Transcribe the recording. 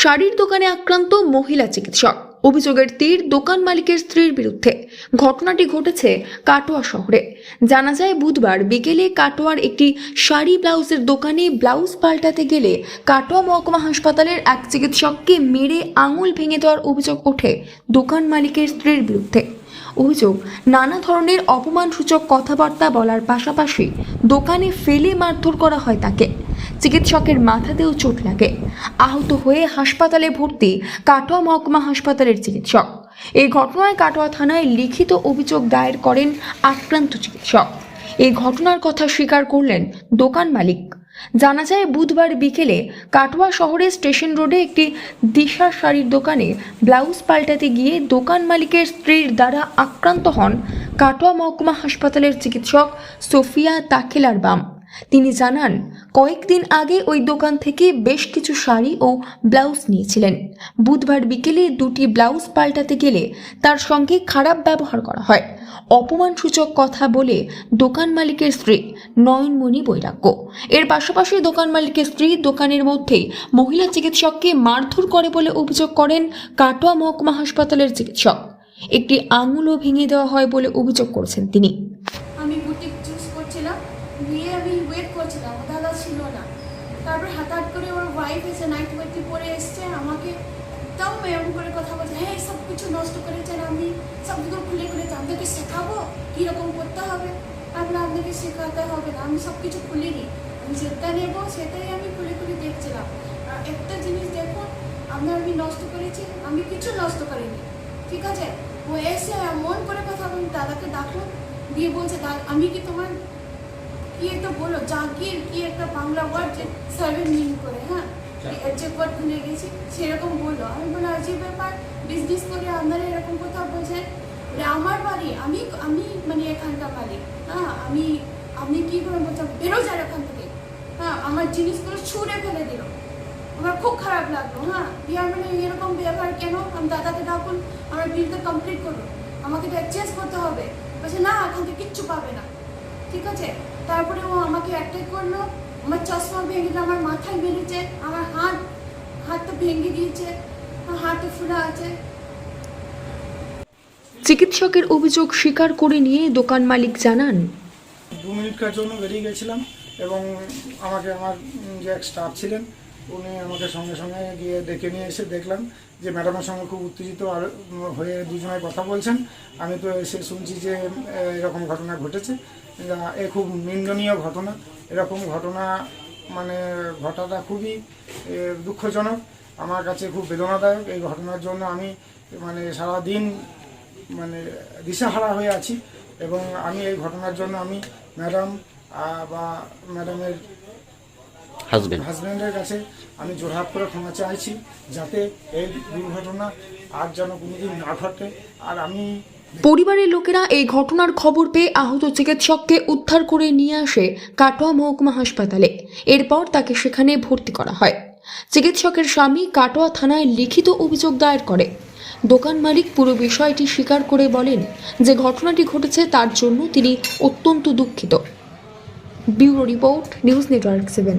শাড়ির দোকানে আক্রান্ত মহিলা চিকিৎসক। অভিযোগের তীর দোকান মালিকের স্ত্রীর বিরুদ্ধে। ঘটনাটি ঘটেছে কাটোয়া শহরে। জানা যায়, বুধবার বিকেলে কাটোয়ার একটি শাড়ি ব্লাউজের দোকানে ব্লাউজ পাল্টাতে গেলে কাটোয়া মহকুমা হাসপাতালের এক চিকিৎসককে মেরে আঙুল ভেঙে দেওয়ার অভিযোগ ওঠে দোকান মালিকের স্ত্রীর বিরুদ্ধে। অভিযোগ, নানা ধরনের অপমানসূচক কথাবার্তা বলার পাশাপাশি দোকানে ফেলে মারধর করা হয় তাকে। চিকিৎসকের মাথাতেও চোট লাগে। আহত হয়ে হাসপাতালে ভর্তি কাটোয়া মহকুমা হাসপাতালের চিকিৎসক। এই ঘটনায় কাটোয়া থানায় লিখিত অভিযোগ দায়ের করেন আক্রান্ত চিকিৎসক। এই ঘটনার কথা স্বীকার করলেন দোকান মালিক। জানা যায়, বুধবার বিকেলে কাটোয়া শহরের স্টেশন রোডে একটি দিশা শাড়ির দোকানে ব্লাউজ পাল্টাতে গিয়ে দোকান মালিকের স্ত্রীর দ্বারা আক্রান্ত হন কাটোয়া মহকুমা হাসপাতালের চিকিৎসক সোফিয়া তাকেলার বাম। তিনি জানান কয়েকদিন আগে ওই দোকান থেকে বেশ কিছু শাড়ি ও ব্লাউজ নিয়েছিলেন। বুধবার বিকেলে দুটি ব্লাউজ পাল্টাতে গেলে তার সঙ্গে খারাপ ব্যবহার করা হয়। অপমানসূচক কথা বলে দোকান মালিকের স্ত্রী নয়নমণি বৈরাগ্য। এর পাশাপাশি দোকান মালিকের স্ত্রী দোকানের মধ্যেই মহিলা চিকিৎসককে মারধর করে বলে অভিযোগ করেন কাটোয়া মহকুমা হাসপাতালের চিকিৎসক। একটি আঙুলও ভেঙে দেওয়া হয় বলে অভিযোগ করেছেন তিনি আমি বুটিক চুজ করছিলাম গিয়ে আমি ওয়েট করছিলাম ও দাদা ছিল না তারপর হঠাৎ ওয়াইফ এসে নাইট ওয়েটটি পরে এসছে, আমাকে তাও এরকম করে কথা বলছে হ্যাঁ সব কিছু নষ্ট করেছেন আমি সব সবগুলো খুলে খুলে আপনাকে শেখাবো কীরকম করতে হবে? তারপরে আপনাকে শেখাতে হবে না, আমি সব কিছু খুলিনি আমি যেটা নেব সেটাই আমি খুলে খুলে দেখছিলাম। একটা জিনিস দেখুন, আপনার আমি নষ্ট করেছি, আমি কিছু নষ্ট করিনি, ঠিক আছে? ও এসে মন করে কথা বলুন দাদাকে ডাকুন দিয়ে বলছে, "দা- আমি কি তোমার কি একটা বলো জাগির কি একটা বাংলা ওয়ার্ড যে সেভেন মিন করে হ্যাঁ? যে ওয়ার্ড ভুলে গেছি সেরকম বলল। আমি বলো আজীব ব্যাপার বিজনেস করে আপনারা এরকম কথা বলছেন? বলে, আমার বাড়ি আমি আমি মানে এখানকার মালিক। হ্যাঁ আমি আপনি কি করে বলছেন বেরো যান এখান থেকে। হ্যাঁ আমার জিনিসগুলো ছুঁড়ে ফেলে দিল। আমার খুব খারাপ লাগল। হ্যাঁ ইয়ার মানে এরকম ব্যবহার কেন? আমি দাদাকে ডাকুন আমার বিলটা কমপ্লিট করুন। আমাকে এটা এক্সচেঞ্জ করতে হবে। বলছে না এখান থেকে কিচ্ছু পাবে না। ঠিক আছে? তারপরে ও আমাকে অ্যাটাক করল। আমার চশমা ভেঙে দিল আমার মাথায় মেরেছে আমার হাত হাতটা ভেঙে গিয়েছে আমার হাতে ফুলা আছে। চিকিৎসকের অভিযোগ স্বীকার করে নিয়ে দোকান মালিক জানান। দু মিনিট কার জন্য বেরিয়ে গেছিলাম এবং আমাকে আমার যে এক স্টাফ ছিলেন উনি আমাকে সঙ্গে সঙ্গে গিয়ে ডেকে নিয়ে এসে দেখলাম যে ম্যাডামের সঙ্গে খুব উত্তেজিত আর হয়ে দুজনে কথা বলছেন। আমি তো এসে শুনছি যে এরকম ঘটনা ঘটেছে। এ খুব নিন্দনীয় ঘটনা। এরকম ঘটনা মানে ঘটাটা খুবই দুঃখজনক। আমার কাছে খুব বেদনাদায়ক। এই ঘটনার জন্য আমি মানে সারা দিন মানে দিশাহারা হয়ে আছি এবং আমি এই ঘটনার জন্য আমি ম্যাডাম বা ম্যাডামের হাজবেন্ড হাজব্যান্ডের কাছে আমি জোরহাট করে ক্ষমা চাইছি যাতে এই দুর্ঘটনা আর যেন কোনোদিন না ঘটে। আর আমি পরিবারের লোকেরা এই ঘটনার খবর পেয়ে আহত চিকিৎসককে উদ্ধার করে নিয়ে আসে কাটোয়া মহকুমা হাসপাতালে। এরপর তাকে সেখানে ভর্তি করা হয়। চিকিৎসকের স্বামী কাটোয়া থানায় লিখিত অভিযোগ দায়ের করে। দোকান মালিক পুরো বিষয়টি স্বীকার করে বলেন যে ঘটনাটি ঘটেছে তার জন্য তিনি অত্যন্ত দুঃখিত। Bureau report news network seven.